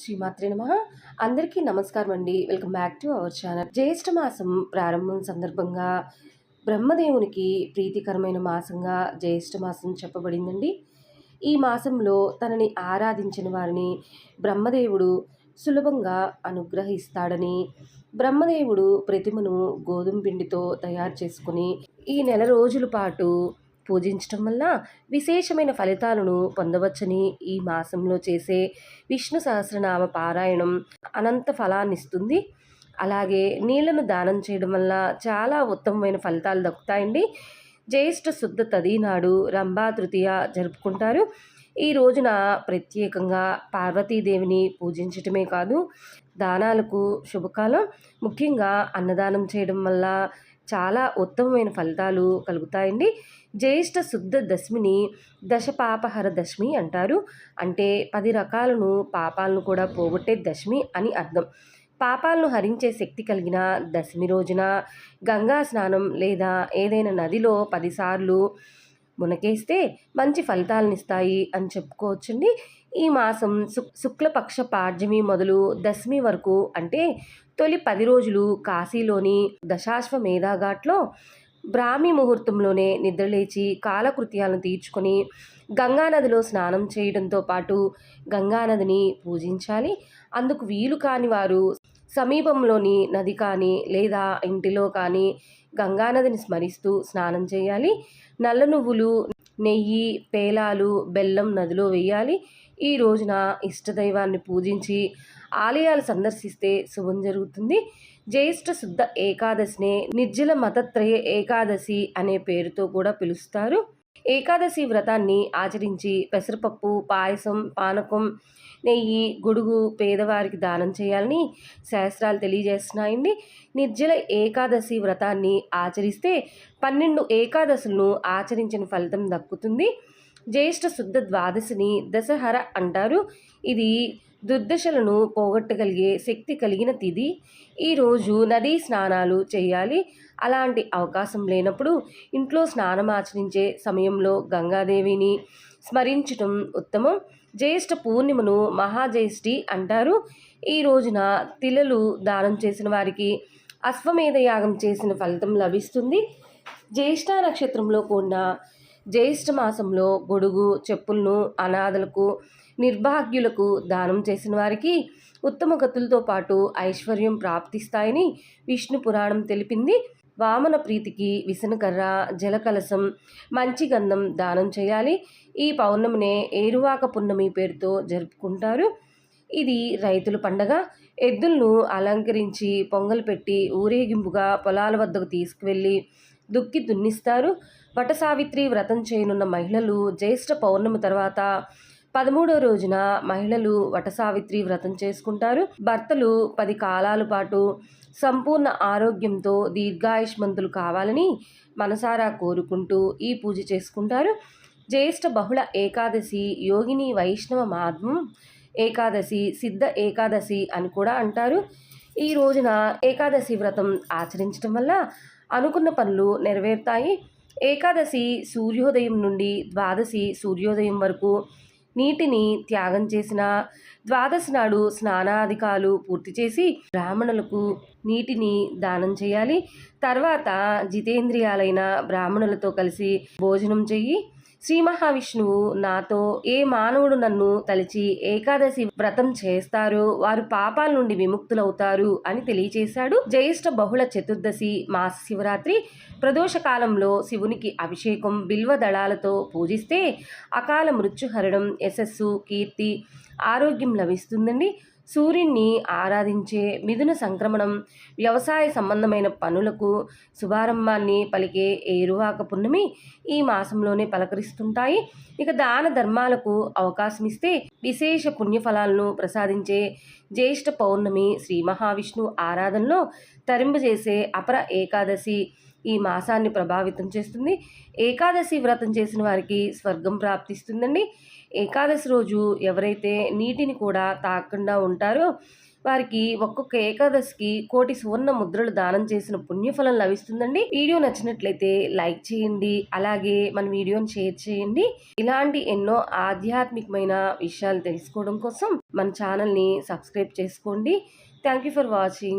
శ్రీమాత్రి నమ. అందరికీ నమస్కారం అండి. Welcome back to our channel. జ్యేష్ఠ మాసం ప్రారంభం సందర్భంగా బ్రహ్మదేవునికి ప్రీతికరమైన మాసంగా జ్యేష్ఠ మాసం చెప్పబడిందండి. ఈ మాసంలో తనని ఆరాధించిన వారిని బ్రహ్మదేవుడు సులభంగా అనుగ్రహిస్తాడని బ్రహ్మదేవుడు ప్రతిమను గోధుమ పిండితో తయారు చేసుకుని ఈ నెల రోజుల పాటు పూజించటం వల్ల విశేషమైన ఫలితాలను పొందవచ్చని ఈ మాసంలో చేసే విష్ణు సహస్రనామ పారాయణం అనంత ఫలాన్ని ఇస్తుంది. అలాగే నీళ్ళను దానం చేయడం వల్ల చాలా ఉత్తమమైన ఫలితాలు దక్కుతాయండి. జ్యేష్ఠ శుద్ధ తదినాడు రంభా తృతీయ జరుపుకుంటారు. ఈ రోజున ప్రత్యేకంగా పార్వతీదేవిని పూజించటమే కాదు దానాలకు శుభకాలం. ముఖ్యంగా అన్నదానం చేయడం వల్ల చాలా ఉత్తమమైన ఫలితాలు కలుగుతాయండి. జ్యేష్ఠ శుద్ధ దశమిని దశపాపహర దశమి అంటారు. అంటే పది రకాలను పాపాలను కూడా పోగొట్టే దశమి అని అర్థం. పాపాలను హరించే శక్తి కలిగిన దశమి రోజున గంగా స్నానం లేదా ఏదైనా నదిలో పదిసార్లు మునకేస్తే మంచి ఫలితాలను ఇస్తాయి అని చెప్పుకోవచ్చండి. ఈ మాసం శుక్ శుక్లపక్ష పాడ్యమి మొదలు దశమి వరకు అంటే తొలి పది రోజులు కాశీలోని దశాశ్వమేధాఘాట్లో బ్రాహ్మీ ముహూర్తంలోనే నిద్రలేచి కాలకృత్యాలను తీర్చుకొని గంగానదిలో స్నానం చేయడంతో పాటు గంగానదిని పూజించాలి. అందుకు వీలు కాని వారు సమీపంలోని నది కానీ లేదా ఇంటిలో కానీ గంగానదిని స్మరిస్తూ స్నానం చేయాలి. నల్ల నువ్వులు నెయ్యి పేలాలు బెల్లం నదిలో వేయాలి. ఈ రోజున ఇష్టదైవాన్ని పూజించి ఆలయాలు సందర్శిస్తే శుభం జరుగుతుంది. జ్యేష్ఠ శుద్ధ ఏకాదశినే నిర్జల మతత్రయ ఏకాదశి అనే పేరుతో కూడా పిలుస్తారు. ఏకాదశి వ్రతాన్ని ఆచరించి పెసరపప్పు పాయసం పానకం నెయ్యి గొడుగు పేదవారికి దానం చేయాలని శాస్త్రాలు తెలియజేస్తున్నాయండి. నిర్జల ఏకాదశి వ్రతాన్ని ఆచరిస్తే పన్నెండు ఏకాదశులను ఆచరించిన ఫలితం దక్కుతుంది. జ్యేష్ఠ శుద్ధ ద్వాదశిని దశహర అంటారు. ఇది దుర్దశలను పోగొట్టగలిగే శక్తి కలిగిన తిది. ఈరోజు నదీ స్నానాలు చేయాలి. అలాంటి అవకాశం లేనప్పుడు ఇంట్లో స్నానం ఆచరించే సమయంలో గంగాదేవిని స్మరించటం ఉత్తమం. జ్యేష్ఠ పూర్ణిమను మహాజ్యేష్ఠి అంటారు. ఈ రోజున తిలలు దానం చేసిన వారికి అశ్వమేధ యాగం చేసిన ఫలితం లభిస్తుంది. జ్యేష్ఠ నక్షత్రంలో కూడిన జ్యేష్ఠ మాసంలో గొడుగు చెప్పులను అనాథలకు నిర్భాగ్యులకు దానం చేసిన వారికి ఉత్తమ గతులతో పాటు ఐశ్వర్యం ప్రాప్తిస్తాయని విష్ణు పురాణం తెలిపింది. వామన ప్రీతికి విసనకర్ర జలకలసం మంచి గంధం దానం చేయాలి. ఈ పౌర్ణమినే ఏరువాక పున్నమి పేరుతో జరుపుకుంటారు. ఇది రైతుల పండగ. ఎద్దులను అలంకరించి పొంగలు పెట్టి ఊరేగింపుగా పొలాల వద్దకు తీసుకువెళ్ళి దుక్కి దున్నిస్తారు. వటసావిత్రి వ్రతం చేయనున్న మహిళలు జ్యేష్ఠ పౌర్ణమి తర్వాత పదమూడో రోజున మహిళలు వటసావిత్రి వ్రతం చేసుకుంటారు. భర్తలు పది కాలాల పాటు సంపూర్ణ ఆరోగ్యంతో దీర్ఘాయుష్మంతులు కావాలని మనసారా కోరుకుంటూ ఈ పూజ చేసుకుంటారు. జ్యేష్ఠ బహుళ ఏకాదశి యోగిని వైష్ణవ మాధ్వం ఏకాదశి సిద్ధ ఏకాదశి అని కూడా అంటారు. ఈ రోజున ఏకాదశి వ్రతం ఆచరించడం వల్ల అనుకున్న పనులు నెరవేరుతాయి. ఏకాదశి సూర్యోదయం నుండి ద్వాదశి సూర్యోదయం వరకు నీటిని త్యాగం చేసిన ద్వాదశి నాడు స్నానాధికాలు పూర్తి చేసి బ్రాహ్మణులకు నీటిని దానం చేయాలి. తర్వాత జితేంద్రియాలైన బ్రాహ్మణులతో కలిసి భోజనం చెయ్యి. శ్రీ మహావిష్ణువు నాతో ఏ మానవుడు నన్ను తలిచి ఏకాదశి వ్రతం చేస్తారో వారు పాపాల నుండి విముక్తులవుతారు అని తెలియచేశాడు జ్యేష్ఠ బహుళ చతుర్దశి మాస శివరాత్రి. ప్రదోష కాలంలో శివునికి అభిషేకం బిల్వ దళాలతో పూజిస్తే అకాల మృత్యుహరణం యశస్సు కీర్తి ఆరోగ్యం లభిస్తుందండి. సూర్యున్ని ఆరాధించే మిథున సంక్రమణం వ్యవసాయ సంబంధమైన పనులకు శుభారంభాన్ని పలికే ఏరువాక పున్నమి ఈ మాసంలోనే పలకరిస్తుంటాయి. ఇక దాన ధర్మాలకు అవకాశం ఇస్తే విశేష పుణ్యఫలాలను ప్రసాదించే జ్యేష్ఠ పౌర్ణమి శ్రీ మహావిష్ణు ఆరాధనలో తరింపజేసే అపర ఏకాదశి ఈ మాసాన్ని ప్రభావితం చేస్తుంది. ఏకాదశి వ్రతం చేసిన వారికి స్వర్గం ప్రాప్తిస్తుందండి. ఏకాదశి రోజు ఎవరైతే నీటిని కూడా తాగకుండా ఉంటారో వారికి ఒక్కొక్క ఏకాదశికి కోటి సువర్ణ ముద్రలు దానం చేసిన పుణ్యఫలం లభిస్తుందండి. వీడియో నచ్చినట్లయితే లైక్ చేయండి అలాగే మన వీడియోని షేర్ చేయండి. ఇలాంటి ఎన్నో ఆధ్యాత్మికమైన విషయాలు తెలుసుకోవడం కోసం మన ఛానల్ని సబ్స్క్రైబ్ చేసుకోండి. Thank you for watching.